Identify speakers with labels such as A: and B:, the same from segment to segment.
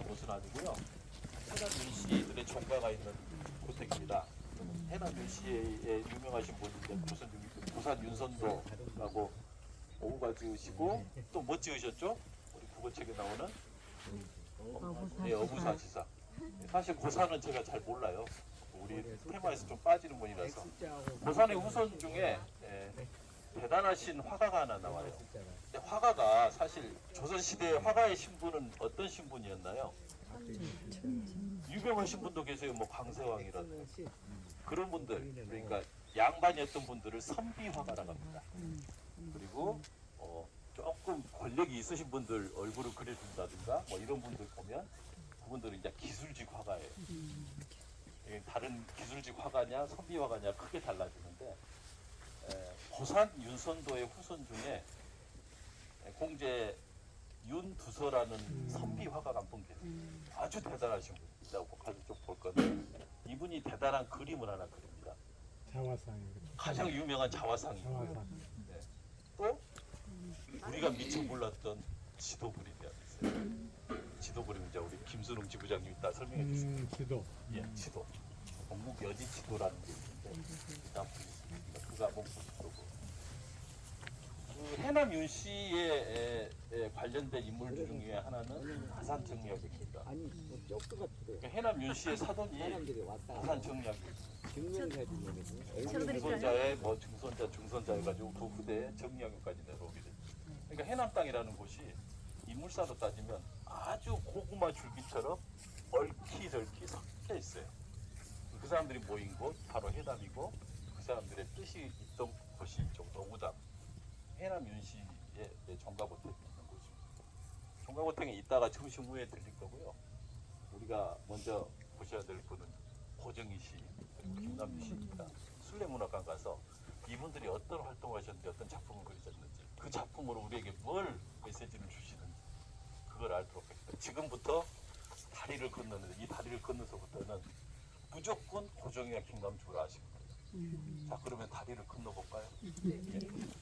A: 곳은 아니고요. 해남 윤씨들의 종가가 있는 고택입니다. 해남 윤씨의 유명하신 분인데 부산 윤- 부산 윤선도라고 오후가 지으시고 또 뭐 지으셨죠? 우리 국어책에 나오는 네, 어부사 지사. 사실 고사는 제가 잘 몰라요. 우리 테마에서 좀 빠지는 분이라서 고산의 후손 중에 예, 대단하신 화가가 하나 나와요. 근데 화가가 사실 조선 시대 화가의 신분은 어떤 신분이었나요? 유명하신 분도 계세요. 뭐 강세왕이라든지 그런 분들 그러니까 양반이었던 분들을 선비화가라고 합니다. 그리고 어, 조금 권력이 있으신 분들 얼굴을 그려준다든가 뭐 이런 분들 보면 그분들은 이제 기술직 화가예요. 다른 기술직 화가냐 선비 화가냐 크게 달라지는데 에, 고산 윤선도의 후손 중에 에, 공제 윤두서라는 선비 화가가 한분 계세요. 아주 대단하신 분이라고 가서 좀볼 건데 이분이 대단한 그림을 하나 그립니다.
B: 자화상
A: 가장 유명한 자화상이고
B: 자화상
A: 또 우리가 미처 몰랐던 지도 그림이 있어요. 지도 그림 이제 우리 김순웅 지부장님 이따 설명해 주세요.
B: 음, 지도
A: 예, 지도. 전국 여지 지도라는 게 있는데 일단 한번 보시고 그 해남 윤 씨의 에, 에, 관련된 인물 중에 하나는 가산 정리학입니다.
C: 아니 뭐 쪽수가 필요해.
A: 그 해남 윤 씨의 사돈이
C: 사람들이 왔다 증명해야 되는
A: 증손자의 뭐 증손자 중손자 해가지고 그 후대에 정리학까지 내려오게 됐죠. 그러니까 해남 땅이라는 곳이 인물사로 따지면 아주 고구마 줄기처럼 얽히저얽히 섞여 있어요. 그 사람들이 모인 곳 바로 해남이고 그 사람들의 뜻이 있던 곳이 이쪽 노구당 해남 윤씨의 종가고택이 있는 곳입니다. 종가고택에 있다가 점심 후에 들릴 거고요. 우리가 먼저 보셔야 될 분은 고정희 씨 그리고 김남주 씨입니다. 순례문학관 가서 이분들이 어떤 활동을 하셨는지 어떤 작품을 그리셨는지 그 작품으로 우리에게 뭘 메시지를 주시는지 그걸 알도록 하겠습니다. 지금부터 다리를 건너는데 이 다리를 건너서부터는 무조건 고정이와 김남주를 아시면 돼요. 자 그러면 다리를 건너볼까요? 예.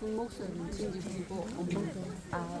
D: 목소는 진지고 아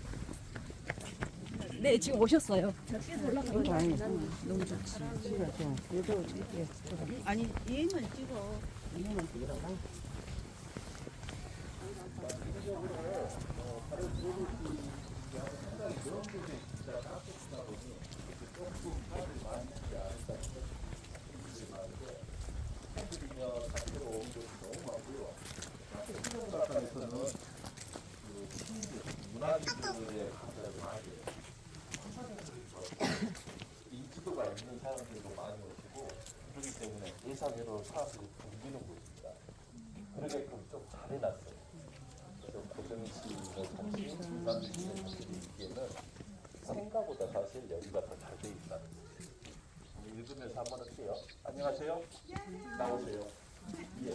E: 네 지금 오셨어요
C: 너무 좋지. 얘도 이렇게
E: 아니 얘만 찍어
C: 이거만 들어가.
A: 문화인들의 인지도가 있는 사람들도 많이 오시고 그렇기 때문에 예산으로 사람들이 붐비는 곳입니다. 그러게끔 좀 잘해놨어요. 그래서 같이 김남주 씨의 분들이 있기에는 생각보다 사실 여기가 더 잘 돼 있다. 읽으면서 한번 할게요. 안녕하세요. 나오세요. 예.